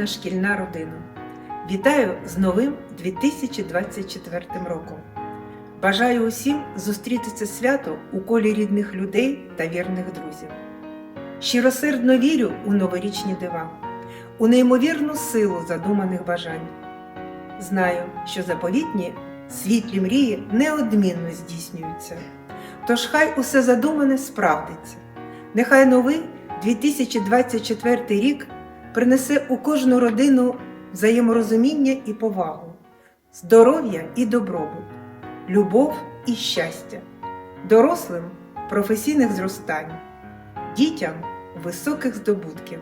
рідна шкільна родина. Вітаю з новим 2024 роком. Бажаю усім зустріти це свято у колі рідних людей та вірних друзів. Щиросердно вірю у новорічні дива, у неймовірну силу задуманих бажань. Знаю, що заповітні світлі мрії неодмінно здійснюються. Тож хай усе задумане справдиться. Нехай новий 2024 рік принесе у кожну родину взаєморозуміння і повагу, здоров'я і добробут, любов і щастя, дорослим професійних зростань, дітям високих здобутків.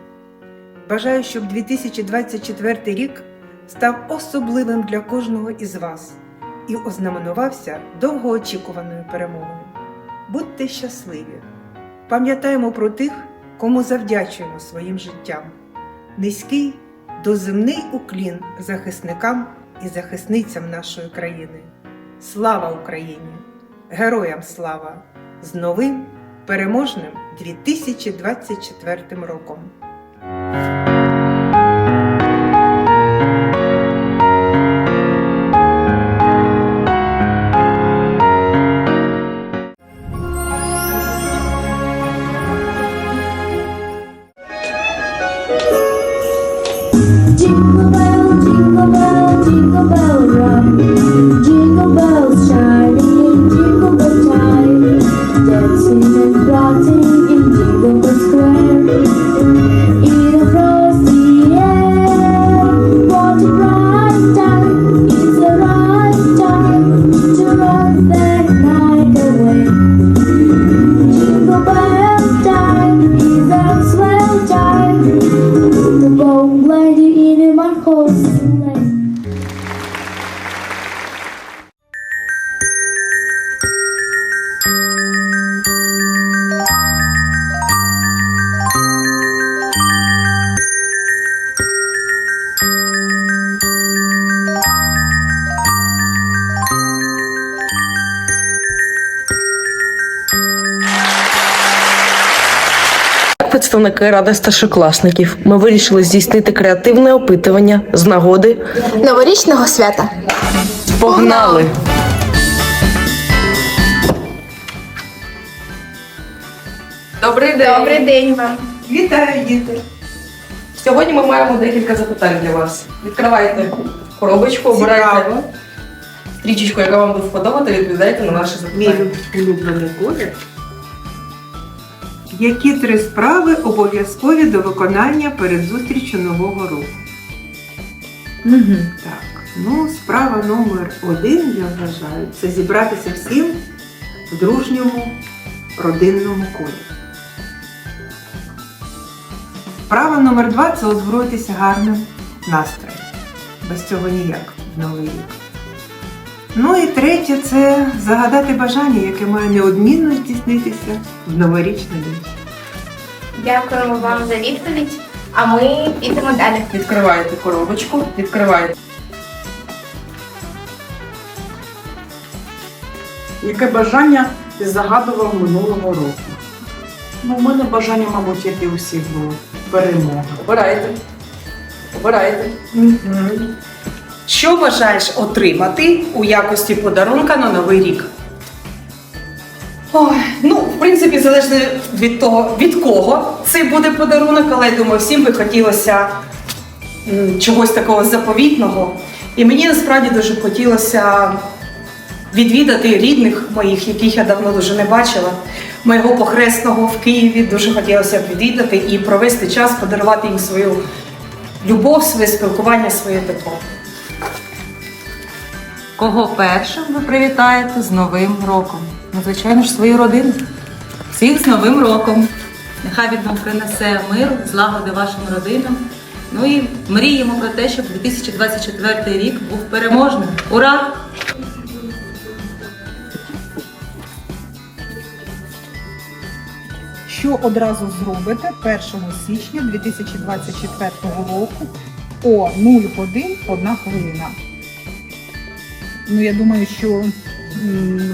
Бажаю, щоб 2024 рік став особливим для кожного із вас і ознаменувався довгоочікуваною перемогою. Будьте щасливі! Пам'ятаємо про тих, кому завдячуємо своїм життям. Низький доземний уклін захисникам і захисницям нашої країни. Слава Україні! Героям слава! З новим переможним 2024 роком! Представники ради старшокласників ми вирішили здійснити креативне опитування з нагоди Новорічного свята. Погнали! Добрий день! Добрий день вам. Вітаю, діти! Сьогодні ми маємо декілька запитань для вас. Відкривайте коробочку, обирайте стрічечку, яка вам буде вподобати, відповідайте на наші Мій запитання. улюблений колір. Які три справи обов'язкові до виконання перед зустрічю Нового року? Угу. Так, ну, справа номер один, я вважаю, це зібратися всім в дружньому родинному колі. Справа номер два це озброїтися гарним настроєм. Без цього ніяк в новий рік. Ну і третє це загадати бажання, яке має неодмінно здійснитися в новорічну ніч. Дякуємо вам за відповідь. А ми підемо далі. Відкриваєте коробочку, відкриваєте. Яке бажання ти загадував минулого року? Ну, у мене бажання, мабуть, як і у всіх було. Перемога. Обирайте. Обирайте. Що бажаєш отримати у якості подарунка на новий рік? Ой, ну, в принципі, залежно від того, від кого це буде подарунок, але я думаю, всім би хотілося м, чогось такого заповітного. І мені насправді дуже хотілося відвідати рідних моїх, яких я давно дуже не бачила. Моєго похресного в Києві дуже хотілося б відвідати і провести час, подарувати їм свою любов, своє спілкування, своє тепло. Кого першим ви привітаєте з Новим роком? Ну, звичайно ж, свою родину. Всіх з Новим роком. Нехай він вам принесе мир, злагоди вашим родинам. Ну і мріємо про те, щоб 2024 рік був переможним. Ура! що одразу зробите 1 січня 2024 року о 0 годин 1 хвилина. Ну, я думаю, що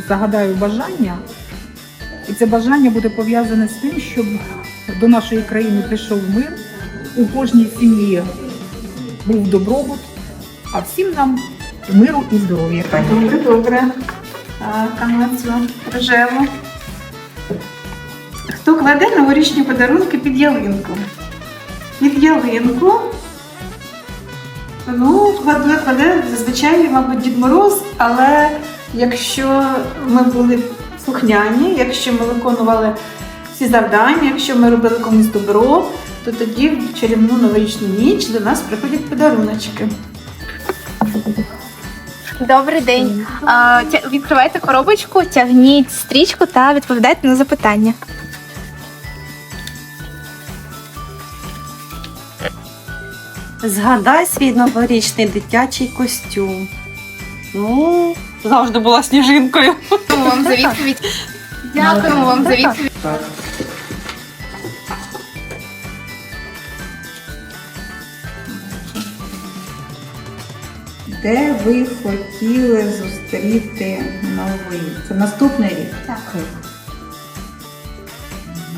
загадаю бажання, і це бажання буде пов'язане з тим, щоб до нашої країни прийшов мир, у кожній сім'ї був добробут, а всім нам миру і здоров'я. Добре, добре. Ну рожеву. Хто кладе новорічні подарунки під ялинку? Під ялинку. Ну, кладе, кладе зазвичай, мабуть, Дід Мороз, але якщо ми були слухняні, якщо ми виконували всі завдання, якщо ми робили комусь добро, то тоді в чарівну новорічну ніч до нас приходять подаруночки. Добрий день. А, відкривайте коробочку, тягніть стрічку та відповідайте на запитання. Згадай свій новорічний дитячий костюм. Ну, завжди була сніжинкою. Дякуємо вам за відповідь. Дякуємо вам за відповідь. Де ви хотіли зустріти новий? Це наступний рік? Так.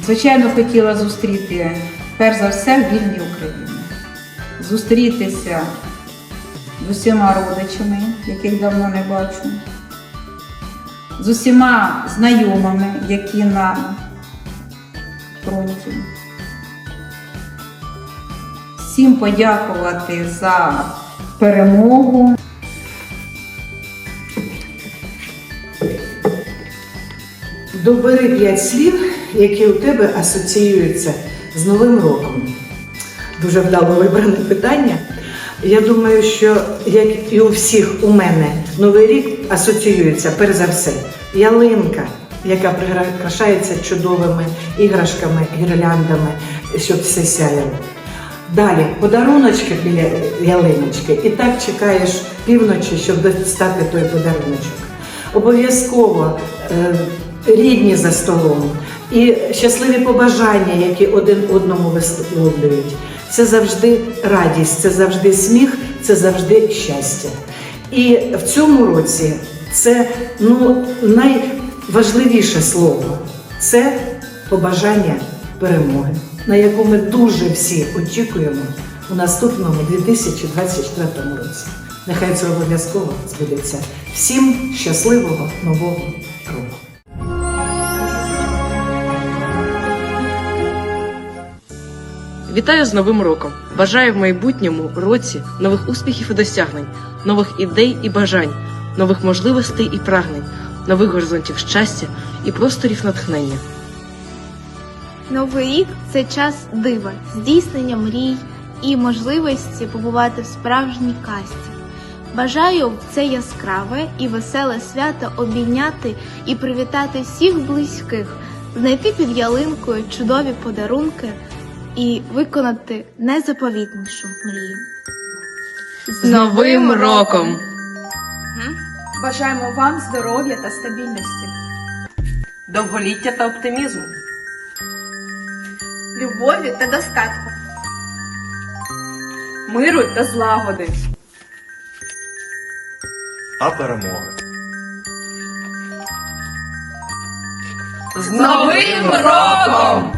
Звичайно, хотіла зустріти перш за все в вільній Україні. Зустрітися з усіма родичами, яких давно не бачу, з усіма знайомими, які на фронті. Всім подякувати за перемогу. Добери п'ять слів, які у тебе асоціюються з Новим роком. Дуже вдало вибране питання. Я думаю, що як і у всіх у мене, Новий рік асоціюється перш за все ялинка, яка прикрашається чудовими іграшками, гірляндами, щоб все сяяло. Далі подаруночки біля ялиночки, і так чекаєш півночі, щоб достати той подаруночок. Обов'язково е, рідні за столом і щасливі побажання, які один одному висловлюють. Це завжди радість, це завжди сміх, це завжди щастя. І в цьому році це ну, найважливіше слово це побажання перемоги, на яку ми дуже всі очікуємо у наступному 2024 році. Нехай це обов'язково збудеться. Всім щасливого нового року! Вітаю з Новим роком! Бажаю в майбутньому році нових успіхів і досягнень, нових ідей і бажань, нових можливостей і прагнень, нових горизонтів щастя і просторів натхнення. Новий рік це час дива, здійснення мрій і можливості побувати в справжній казці. Бажаю в це яскраве і веселе свято обійняти і привітати всіх близьких, знайти під ялинкою чудові подарунки і виконати найзаповітнішу мрію. З Новим роком! Бажаємо вам здоров'я та стабільності, Довголіття та оптимізму! Любові та достатку. миру та злагоди. А перемоги. З Новим роком!